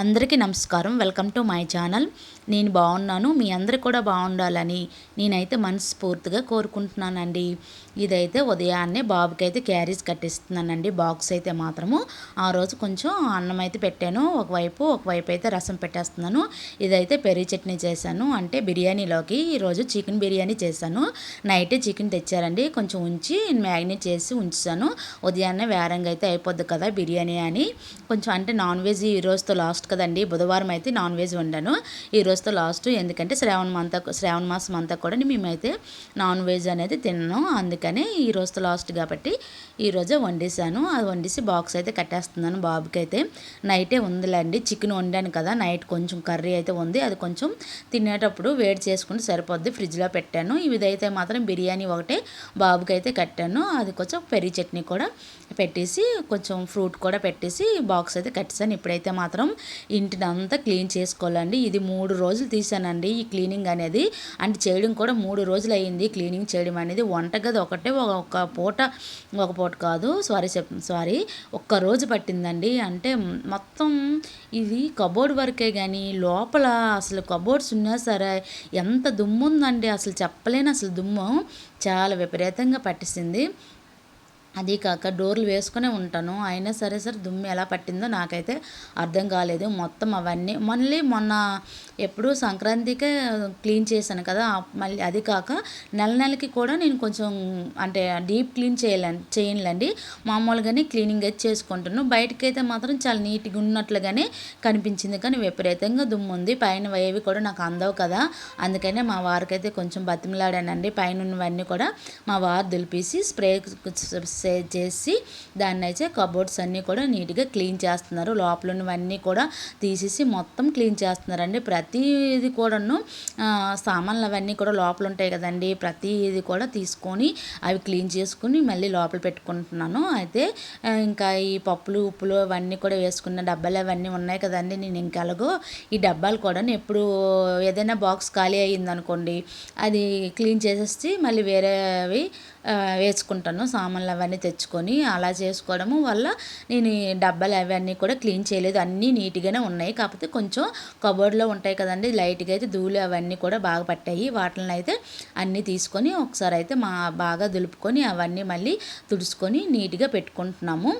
అందరికీ నమస్కారం. Welcome to my channel. నేను బాగున్నాను. మీ అందరు కూడా బాగుండాలని నేనైతే మనస్ఫూర్తిగా కోరుకుంటున్నానండి. ఇదైతే ఉదయాన్నే బాబుకి అయితే క్యారీస్ కట్టిస్తున్నానండి. బాక్స్ అయితే మాత్రము ఆ రోజు కొంచెం అన్నం అయితే పెట్టాను. ఒకవైపు ఒకవైపు అయితే రసం పెట్టేస్తున్నాను. ఇదైతే పెరుగు చట్నీ చేశాను. అంటే బిర్యానీలోకి ఈరోజు చికెన్ బిర్యానీ చేశాను. నైట్ చికెన్ తెచ్చారండి. కొంచెం ఉంచి మ్యాగ్నేట్ చేసి ఉంచాను. ఉదయాన్నే వేరంగా అయితే అయిపోద్ది కదా బిర్యానీ అని. కొంచెం అంటే నాన్ వెజ్ ఈ రోజుతో లాస్ట్ కదండి? బుధవారం అయితే నాన్ వెజ్ వండాను. ఈ రోజుతో లాస్ట్. ఎందుకంటే శ్రావణ మంతా శ్రావణ మాసం అంతా కూడా మేమైతే నాన్ వెజ్ అనేది తిన్నాను అందుకని ఈ రోజుతో లాస్ట్ కాబట్టి ఈరోజే వండేసాను అది వండేసి బాక్స్ అయితే కట్టేస్తున్నాను బాబుకి అయితే నైటే ఉందిలేండి. చికెన్ వండాను కదా. నైట్ కొంచెం కర్రీ అయితే ఉంది. అది కొంచెం తినేటప్పుడు వేడి చేసుకుంటే సరిపోద్ది. ఫ్రిడ్జ్లో పెట్టాను. ఇదైతే మాత్రం బిర్యానీ ఒకటే బాబుకి అయితే కట్టాను. అది కొంచెం పెరి చట్నీ కూడా పెట్టేసి కొంచెం ఫ్రూట్ కూడా పెట్టేసి బాక్స్ అయితే కట్టేసాను ఇప్పుడైతే మాత్రం ఇంటిని అంతా క్లీన్ చేసుకోవాలండి. ఇది మూడు రోజులు తీసానండి ఈ క్లీనింగ్ అనేది. అంటే చేయడం కూడా మూడు రోజులు అయ్యింది క్లీనింగ్ చేయడం అనేది. వంటగది ఒకటే ఒక పూట ఒక పూట కాదు. సారీ చెప్ సారీ. ఒక్క రోజు పట్టిందండి. అంటే మొత్తం ఇది కబోర్డ్ వరకే కానీ లోపల అసలు కబోర్డ్స్ ఉన్నా సరే ఎంత దుమ్ము ఉందండి అసలు చెప్పలేను అసలు దుమ్ము. చాలా విపరీతంగా పట్టిస్తుంది అది కాక డోర్లు వేసుకునే ఉంటాను. అయినా సరే సరే దుమ్ము ఎలా పట్టిందో నాకైతే అర్థం కాలేదు. మొత్తం అవన్నీ మళ్ళీ మొన్న ఎప్పుడు సంక్రాంతికే క్లీన్ చేశాను కదా. మళ్ళీ అది కాక నెల నెలకి కూడా నేను కొంచెం అంటే డీప్ క్లీన్ చేయాలని చేయనులేండి. మామూలుగానే క్లీనింగ్ అయితే చేసుకుంటాను బయటకైతే మాత్రం చాలా నీట్గా ఉన్నట్లుగానే కనిపించింది. కానీ విపరీతంగా దుమ్ము ఉంది. పైన ఏవి కూడా నాకు అందవు కదా. అందుకనే మా వారికైతే కొంచెం బతిమలాడానండి. పైన ఉన్నవన్నీ కూడా మా వారు దులిపేసి స్ప్రే సేవ్ చేసి దాన్ని అయితే కబోర్డ్స్ అన్నీ కూడా నీట్గా క్లీన్ చేస్తున్నారు. లోపల ఉన్నవన్నీ కూడా తీసేసి మొత్తం క్లీన్ చేస్తున్నారండి. ప్రతిది కూడాను సామాన్లు అవన్నీ కూడా లోపల ఉంటాయి కదండి. ప్రతిది కూడా తీసుకొని అవి క్లీన్ చేసుకుని మళ్ళీ లోపల పెట్టుకుంటున్నాను. అయితే ఇంకా ఈ పప్పులు ఉప్పులు అవన్నీ కూడా వేసుకున్న డబ్బాలు అవన్నీ ఉన్నాయి కదండి. నేను ఇంకెలాగో ఈ డబ్బాలు కూడా ఎప్పుడు ఏదైనా బాక్స్ ఖాళీ అయ్యిందనుకోండి అది క్లీన్ చేసేసి మళ్ళీ వేరేవి వేసుకుంటాను. సామాన్లు అవన్నీ తెచ్చుకొని అలా చేసుకోవడము వల్ల నేను డబ్బాలు అవన్నీ కూడా క్లీన్ చేయలేదు. అన్నీ నీట్గానే ఉన్నాయి. కాకపోతే కొంచెం కబోర్డ్లో ఉంటాయి కదండి లైట్గా అయితే ధూళి అవన్నీ కూడా బాగా పట్టాయి. వాటిని అయితే అన్నీ తీసుకొని ఒకసారి అయితే మా బాగా దులుపుకొని అవన్నీ మళ్ళీ తుడుచుకొని నీట్గా పెట్టుకుంటున్నాము.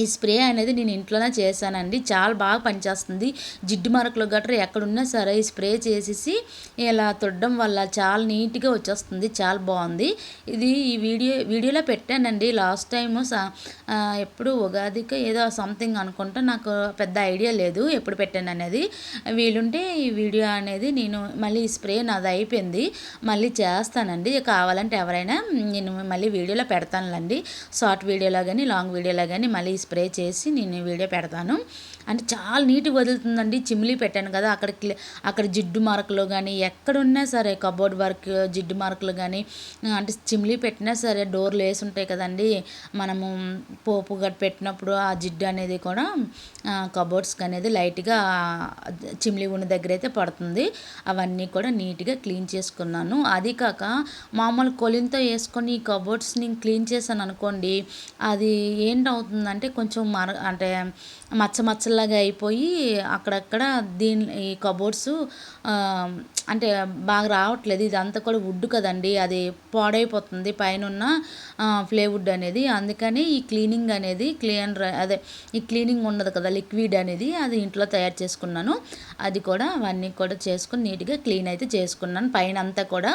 ఈ స్ప్రే అనేది నేను ఇంట్లోనే చేశానండి. చాలా బాగా పనిచేస్తుంది. జిడ్డు మరకలు గట్రా ఎక్కడున్నా సరే ఈ స్ప్రే చేసేసి ఇలా తుడడం వల్ల చాలా నీట్గా వచ్చేస్తుంది. చాలా బాగుంది. ఇది ఈ వీడియో వీడియోలో పెట్టానండి. లాస్ట్ టైము ఎప్పుడు ఉగాదికి ఏదో సంథింగ్ అనుకుంటా నాకు పెద్ద ఐడియా లేదు ఎప్పుడు పెట్టాను అనేది. వీలుంటే ఈ వీడియో అనేది నేను మళ్ళీ ఈ స్ప్రే నాది అయిపోయింది. మళ్ళీ చేస్తానండి. కావాలంటే ఎవరైనా నేను మళ్ళీ వీడియోలో పెడతానులేండి. షార్ట్ వీడియోలో కానీ లాంగ్ వీడియోలో కానీ మళ్ళీ స్ప్రే చేసి నేను వీడియో పెడతాను. అంటే చాలా నీట్గా వదులుతుందండి. చిమ్లీ పెట్టాను కదా అక్కడ అక్కడ జిడ్డు మార్కులు కానీ ఎక్కడున్నా సరే కబోర్డ్ వర్క్ జిడ్డు మార్కులు కానీ అంటే చిమ్లీ పెట్టినా సరే డోర్లు వేసి ఉంటాయి కదండి. మనము పోపు గట్టు పెట్టినప్పుడు ఆ జిడ్డు అనేది కూడా కబోర్డ్స్కి అనేది లైట్గా చిమ్లీ ఉన్న దగ్గర అయితే పడుతుంది. అవన్నీ కూడా నీట్గా క్లీన్ చేసుకున్నాను. అది కాక మామూలు కొలింతో వేసుకొని ఈ కబోర్డ్స్ని క్లీన్ చేశాను అనుకోండి అది ఏంటవుతుందంటే కొంచెం మర అంటే మచ్చ మచ్చలాగా అయిపోయి అక్కడక్కడ దీని ఈ కబోర్డ్స్ అంటే బాగా రావట్లేదు. ఇదంతా కూడా వుడ్ కదండి. అది పాడైపోతుంది. పైన ఉన్న ప్లేవుడ్ అనేది. అందుకని ఈ క్లీనింగ్ అనేది క్లీనర్ అదే ఈ క్లీనింగ్ ఉండదు కదా లిక్విడ్ అనేది అది ఇంట్లో తయారు చేసుకున్నాను. అది కూడా అవన్నీ కూడా చేసుకుని నీట్గా క్లీన్ అయితే చేసుకున్నాను. పైన అంతా కూడా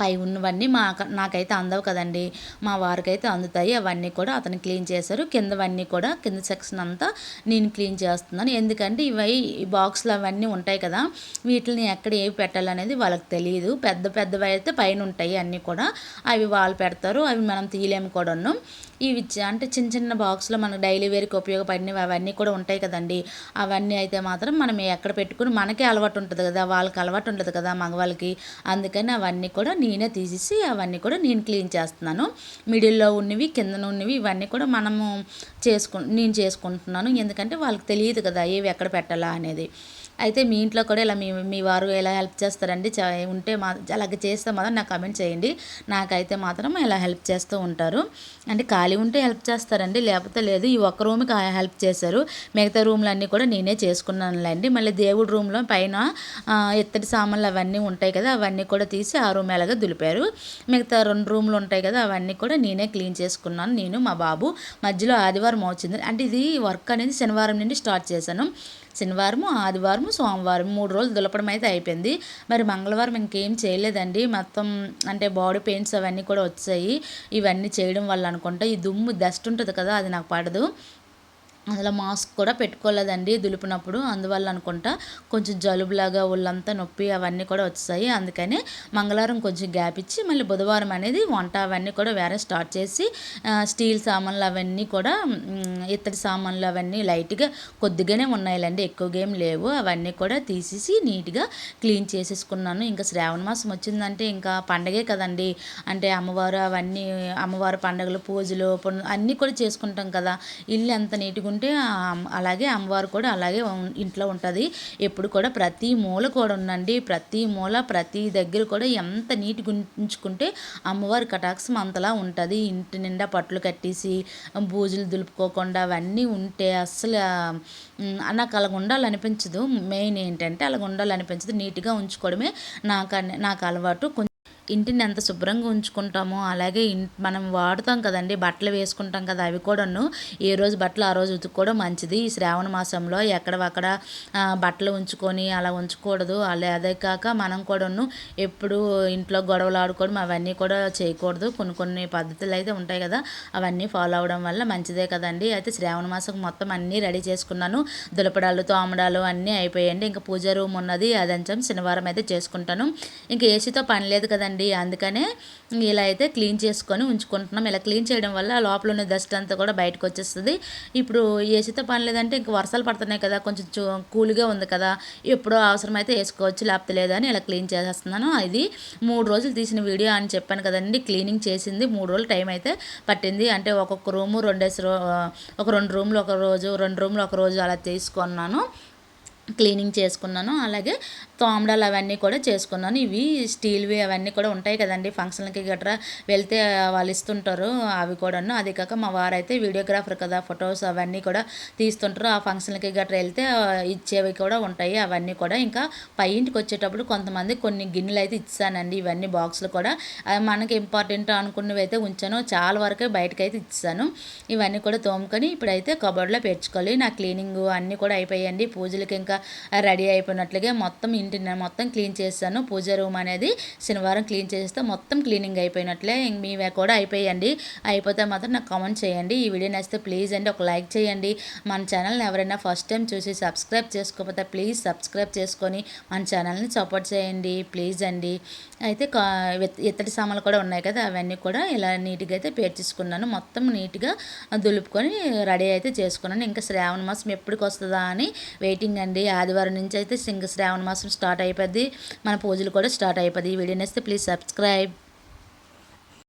పై ఉన్నవన్నీ మా నాకైతే అందవు కదండి. మా వారికైతే అందుతాయి. అవన్నీ కూడా అతను క్లీన్ చేశారు. కిందవన్నీ కూడా కింద సెక్షన్ అంతా నేను క్లీన్ చేస్తున్నాను. ఎందుకంటే ఇవి ఈ బాక్స్లు అవన్నీ ఉంటాయి కదా వీటిని ఎక్కడ ఏవి పెట్టాలనేది వాళ్ళకి తెలియదు పెద్ద పెద్దవి అయితే పైన ఉంటాయి అన్నీ కూడా. అవి వాళ్ళు పెడతారు. అవి మనం తీయలేము కూడాను. ఇవి అంటే చిన్న చిన్న బాక్స్లో మనకు డైలీ వేర్కి ఉపయోగపడినవి అవన్నీ కూడా ఉంటాయి కదండి. అవన్నీ అయితే మాత్రం మనం ఎక్కడ పెట్టుకుని మనకే అలవాటు ఉంటుంది కదా వాళ్ళకి అలవాటు ఉంటుంది కదా మగవాళ్ళకి. అందుకని అవన్నీ కూడా నేనే తీసేసి అవన్నీ కూడా నేను క్లీన్ చేస్తున్నాను. మిడిల్లో ఉన్నవి కిందన ఉన్నవి ఇవన్నీ కూడా మనము చేసుకు నేను చేసుకుంటున్నాను. ఎందుకంటే వాళ్ళకి తెలియదు కదా ఏవి ఎక్కడ పెట్టాలా అనేది. అయితే మీ ఇంట్లో కూడా ఇలా మీ మీ వారు ఎలా హెల్ప్ చేస్తారండి? ఉంటే మా అలాగే చేస్తే మాత్రం నాకు కమెంట్ చేయండి. నాకైతే మాత్రం ఇలా హెల్ప్ చేస్తూ ఉంటారు. అంటే ఖాళీ ఉంటే హెల్ప్ చేస్తారండి. లేకపోతే లేదు ఈ ఒక్క రూమ్కి హెల్ప్ చేశారు. మిగతా రూమ్లు అన్నీ కూడా నేనే చేసుకున్నానులేండి. మళ్ళీ దేవుడి రూమ్లో పైన ఎత్తడి సామాన్లు అవన్నీ ఉంటాయి కదా అవన్నీ కూడా తీసి ఆ రూమ్ ఎలాగ దులిపారు. మిగతా రెండు రూమ్లు ఉంటాయి కదా అవన్నీ కూడా నేనే క్లీన్ చేసుకున్నాను. నేను మా బాబు. మధ్యలో ఆదివారం వచ్చింది. అంటే ఇది వర్క్ అనేది శనివారం నుండి స్టార్ట్ చేశాను. శనివారం ఆదివారం సోమవారం మూడు రోజులు దులపడం అయితే అయిపోయింది. మరి మంగళవారం ఇంకేం చేయలేదండి. మొత్తం అంటే బాడీ పెయింట్స్ అవన్నీ కూడా వచ్చాయి. ఇవన్నీ చేయడం వల్ల అనుకుంటా ఈ దుమ్ము డస్ట్ ఉంటుంది కదా అది నాకు పడదు. అసలు మాస్క్ కూడా పెట్టుకోలేదండి దులిపినప్పుడు. అందువల్ల అనుకుంటా కొంచెం జలుబులాగా ఒళ్ళంతా నొప్పి అవన్నీ కూడా వచ్చాయి అందుకని మంగళవారం కొంచెం గ్యాప్ ఇచ్చి మళ్ళీ బుధవారం అనేది వంట అవన్నీ కూడా వేరే స్టార్ట్ చేసి స్టీల్ సామాన్లు అవన్నీ కూడా ఇత్తడి సామాన్లు అవన్నీ లైట్గా కొద్దిగానే ఉన్నాయిలండి. ఎక్కువగా ఏం లేవు. అవన్నీ కూడా తీసేసి నీట్గా క్లీన్ చేసేసుకున్నాను. ఇంకా శ్రావణ మాసం వచ్చిందంటే ఇంకా పండగే కదండి. అంటే అమ్మవారు అవన్నీ అమ్మవారి పండుగలు పూజలు అన్నీ కూడా చేసుకుంటాం కదా. ఇల్లు ఎంత నీట్గా ఉంటే అలాగే అమ్మవారు కూడా అలాగే ఇంట్లో ఉంటుంది. ఎప్పుడు కూడా ప్రతి మూల కూడా ఉండండి ప్రతి మూల ప్రతి దగ్గర కూడా ఎంత నీట్గా ఉంచుకుంటే అమ్మవారి కటాక్షం అంతలా ఉంటుంది. ఇంటి నిండా పట్లు కట్టేసి బూజులు దులుపుకోకుండా అవన్నీ ఉంటే అస్సలు నాకు అలాగ ఉండాలనిపించదు. మెయిన్ ఏంటంటే అలాగ ఉండాలనిపించదు. నీట్గా ఉంచుకోవడమే నాకు నాకు అలవాటు. ఇంటిని ఎంత శుభ్రంగా ఉంచుకుంటామో అలాగే మనం వాడుతాం కదండి బట్టలు వేసుకుంటాం కదా అవి కూడాను. ఏ రోజు బట్టలు ఆ రోజు ఉతుక్కోవడం మంచిది. ఈ శ్రావణ మాసంలో ఎక్కడవక్కడ బట్టలు ఉంచుకొని అలా ఉంచకూడదు. అలా అదే కాక మనం కూడాను ఎప్పుడు ఇంట్లో గొడవలు ఆడుకోవడం అవన్నీ కూడా చేయకూడదు. కొన్ని కొన్ని పద్ధతులు అయితే ఉంటాయి కదా అవన్నీ ఫాలో అవడం వల్ల మంచిదే కదండి. అయితే శ్రావణ మాసం మొత్తం అన్నీ రెడీ చేసుకున్నాను. దులపడాలు తోమడాలు అన్నీ అయిపోయాయండి. ఇంకా పూజ రూమ్ ఉన్నది అదంచం శనివారం అయితే చేసుకుంటాను. ఇంకా ఏసీతో పని లేదు కదండి. అండి అందుకనే ఇలా అయితే క్లీన్ చేసుకొని ఉంచుకుంటున్నాం. ఇలా క్లీన్ చేయడం వల్ల లోపల ఉన్న డస్ట్ అంతా కూడా బయటకు వచ్చేస్తుంది. ఇప్పుడు ఏసీతో పని లేదంటే ఇంక వర్షాలు పడుతున్నాయి కదా కొంచెం కూల్గా ఉంది కదా ఎప్పుడో అవసరమైతే వేసుకోవచ్చు లేకపోతే లేదని ఇలా క్లీన్ చేసేస్తున్నాను. అది మూడు రోజులు తీసిన వీడియో అని చెప్పాను కదండి. క్లీనింగ్ చేసింది మూడు రోజులు టైం అయితే పట్టింది. అంటే ఒక్కొక్క రూము రెండేసి ఒక రెండు రూమ్లు ఒక రోజు రెండు రూమ్లు ఒక రోజు అలా తీసుకున్నాను. క్లీనింగ్ చేసుకున్నాను. అలాగే తోమడాలు అవన్నీ కూడా చేసుకున్నాను. ఇవి స్టీల్వి అవన్నీ కూడా ఉంటాయి కదండి. ఫంక్షన్లకి గట్రా వెళ్తే వాళ్ళు ఇస్తుంటారు అవి కూడాను. అదే కాక మా వారైతే వీడియోగ్రాఫర్ కదా ఫొటోస్ అవన్నీ కూడా తీస్తుంటారు. ఆ ఫంక్షన్లకి గట్రా వెళ్తే ఇచ్చేవి కూడా ఉంటాయి. అవన్నీ కూడా ఇంకా పై ఇంటికి వచ్చేటప్పుడు కొంతమంది కొన్ని గిన్నెలు అయితే ఇచ్చానండి. ఇవన్నీ బాక్సులు కూడా. మనకి ఇంపార్టెంట్ అనుకున్నవి అయితే ఉంచాను. చాలా వరకే బయటకు అయితే ఇచ్చాను. ఇవన్నీ కూడా తోముకొని ఇప్పుడైతే కబోర్డ్లో పెంచుకోవాలి నా క్లీనింగ్ అన్నీ కూడా అయిపోయాయండి. పూజలకి ఇంకా రెడీ అయిపోయినట్లుగా మొత్తం ఇంటిని మొత్తం క్లీన్ చేస్తాను పూజ రూమ్ అనేది శనివారం క్లీన్ చేస్తే మొత్తం క్లీనింగ్ అయిపోయినట్లే. మీవే కూడా అయిపోయండి. అయిపోతే మాత్రం నాకు కామెంట్ చేయండి. ఈ వీడియో నచ్చితే ప్లీజ్ అండి ఒక లైక్ చేయండి. మన ఛానల్ని ఎవరైనా ఫస్ట్ టైం చూసి సబ్స్క్రైబ్ చేసుకోకపోతే ప్లీజ్ సబ్స్క్రైబ్ చేసుకొని మన ఛానల్ని సపోర్ట్ చేయండి. ప్లీజ్ అండి. అయితే ఇత్తడి సామాన్లు కూడా ఉన్నాయి కదా అవన్నీ కూడా ఇలా నీట్గా అయితే పేర్చేసుకున్నాను. మొత్తం నీట్గా దులుపుకొని రెడీ అయితే చేసుకున్నాను. ఇంకా శ్రావణ మాసం ఎప్పటికి వస్తుందా అని వెయిటింగ్ అండి. ఆదివారం నుంచి అయితే సింగ శ్రావణ మాసం స్టార్ట్ అయిపోద్ది. మన పూజలు కూడా స్టార్ట్ అయిపోద్ది. ఈ వీడియో నేస్తే ప్లీజ్ సబ్స్క్రైబ్.